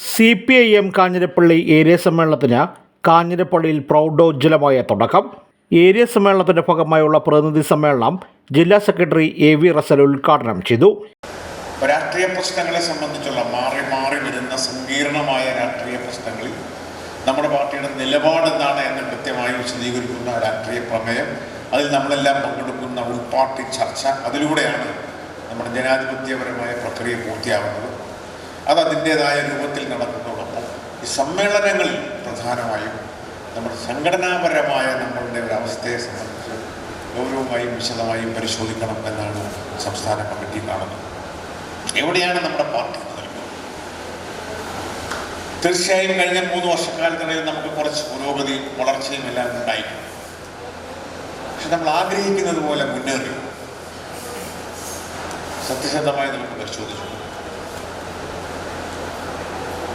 C P I M Kanjirappally area സമ്മേളനത്തിന് കാഞ്ഞിരപ്പള്ളിയിൽ പ്രൗഢോജ്വലമായ തുടക്കം. ഏരിയ സമ്മേളനത്തിന്റെ ഭാഗമായുള്ള പ്രതിനിധി സമ്മേളനം ജില്ലാ സെക്രട്ടറി എ വി റസൽ ഉദ്ഘാടനം ചെയ്തു. രാഷ്ട്രീയ പ്രശ്നങ്ങളെ സംബന്ധിച്ചുള്ള മാറി മാറി വരുന്ന സങ്കീർണമായ രാഷ്ട്രീയ പ്രശ്നങ്ങളിൽ നമ്മുടെ പാർട്ടിയുടെ നിലപാട് എന്താണ് എന്ന് കൃത്യമായി വിശദീകരിക്കുന്ന രാഷ്ട്രീയ പ്രമേയം അതിൽ നമ്മളെല്ലാം പങ്കെടുക്കുന്ന ഉൾപാർട്ടി ചർച്ച അതിലൂടെയാണ് നമ്മുടെ ജനാധിപത്യപരമായ പ്രക്രിയ പൂർത്തിയാവുന്നത് അത് അതിന്റേതായ രൂപത്തിൽ നടക്കുന്നതോടൊപ്പം ഈ സമ്മേളനങ്ങളിൽ പ്രധാനമായും നമ്മുടെ സംഘടനാപരമായ നമ്മളുടെ ഒരു അവസ്ഥയെ സംബന്ധിച്ച് ഗൗരവമായും വിശദമായും പരിശോധിക്കണം എന്നാണ് സംസ്ഥാന കമ്മിറ്റി കാണുന്നത്. എവിടെയാണ് നമ്മുടെ പാർട്ടി തീർച്ചയായും കഴിഞ്ഞ മൂന്ന് വർഷക്കാലത്തിനിടയിൽ നമുക്ക് കുറച്ച് പുരോഗതിയും വളർച്ചയും എല്ലാം ഉണ്ടായിട്ടുണ്ട് പക്ഷെ നമ്മൾ ആഗ്രഹിക്കുന്നത് പോലെ മുന്നേറി. സത്യസന്ധമായി നമുക്ക് പരിശോധിച്ചു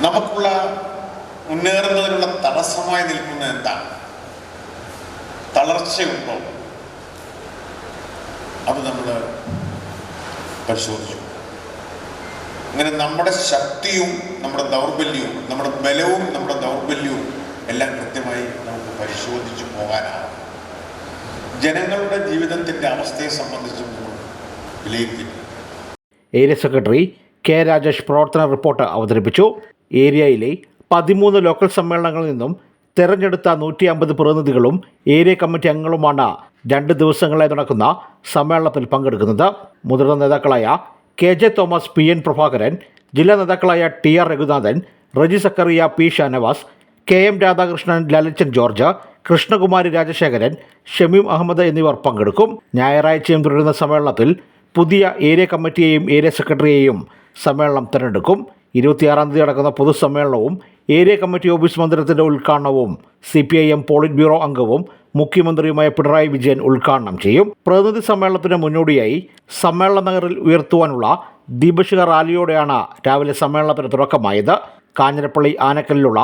നമുക്കുള്ള മുന്നേറുന്നതിനുള്ള തടസ്സമായി നിൽക്കുന്ന എന്താണ്? തളർച്ചയുണ്ടോ? അത് നമ്മൾ പരിശോധിച്ചു. അങ്ങനെ നമ്മുടെ ശക്തിയും നമ്മുടെ ദൗർബല്യവും നമ്മുടെ ബലവും നമ്മുടെ ദൗർബല്യവും എല്ലാം കൃത്യമായി നമുക്ക് പരിശോധിച്ചു പോകാനാവും ജനങ്ങളുടെ ജീവിതത്തിന്റെ അവസ്ഥയെ സംബന്ധിച്ചും വിലയിരുത്തി. ഏരിയ സെക്രട്ടറി കെ രാജേഷ് പ്രവർത്തന റിപ്പോർട്ട് അവതരിപ്പിച്ചു. ഏരിയയിലെ പതിമൂന്ന് ലോക്കൽ സമ്മേളനങ്ങളിൽ നിന്നും തെരഞ്ഞെടുത്ത നൂറ്റി അമ്പത് പ്രതിനിധികളും ഏരിയ കമ്മിറ്റി അംഗങ്ങളുമാണ് രണ്ട് ദിവസങ്ങളായി നടക്കുന്ന സമ്മേളനത്തിൽ പങ്കെടുക്കുന്നത്. മുതിർന്ന നേതാക്കളായ K J Thomas P N Prabhakaran ജില്ലാ നേതാക്കളായ T R Raghunathan Reji Sakariya P Shanavas K M Radhakrishnan Lalachan George Krishnakumari Rajasekharan Shameem Ahammed എന്നിവർ പങ്കെടുക്കും. ഞായറാഴ്ചയും തുടരുന്ന സമ്മേളനത്തിൽ പുതിയ ഏരിയ കമ്മിറ്റിയെയും ഏരിയ സെക്രട്ടറിയെയും സമ്മേളനം തിരഞ്ഞെടുക്കും. ഇരുപത്തിയാറാം തീയതി നടക്കുന്ന പൊതുസമ്മേളനവും ഏരിയ കമ്മിറ്റി ഓഫീസ് മന്ദിരത്തിന്റെ ഉദ്ഘാടനവും C P I M politburo അംഗവും മുഖ്യമന്ത്രിയുമായ പിണറായി വിജയൻ ഉദ്ഘാടനം ചെയ്യും. പ്രതിനിധി സമ്മേളനത്തിന് മുന്നോടിയായി സമ്മേളന നഗറിൽ ഉയർത്തുവാനുള്ള ദീപശിഖ റാലിയോടെയാണ് രാവിലെ സമ്മേളനത്തിന് തുടക്കമായത്. കാഞ്ഞിരപ്പള്ളി ആനക്കല്ലിലുള്ള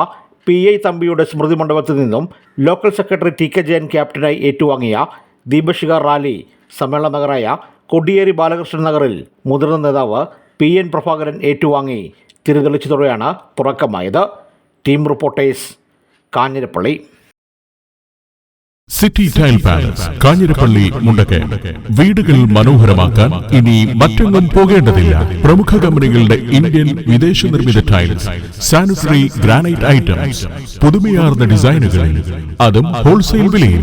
പി ഐ തമ്പിയുടെ സ്മൃതി മണ്ഡപത്തിൽ നിന്നും local secretary T K Jayan ക്യാപ്റ്റനായി ഏറ്റുവാങ്ങിയ ദീപശിഖ റാലി സമ്മേളന നഗറായ കൊടിയേരി ബാലകൃഷ്ണൻ നഗറിൽ മുതിർന്ന നേതാവ് പി എൻ പ്രഭാകരൻ ഏറ്റുവാങ്ങി. തിരിതെളിച്ചതോടെയാണ് തുടക്കമായത്. Team reporters Kanjirappally. City tile palace Kanjirappally Mundakayam. വീടുകൾ മനോഹരമാക്കാൻ ഇനി മറ്റെങ്ങും പോകേണ്ടതില്ല. പ്രമുഖ കമ്പനികളുടെ ഇന്ത്യൻ വിദേശ നിർമ്മിത ടൈൽസ് സാനിറ്ററി ഗ്രാനൈറ്റ് ഐറ്റംസ് പുതുമയാർന്ന ഡിസൈനുകളിൽ അതും ഹോൾസെയിൽ വിലയിൽ.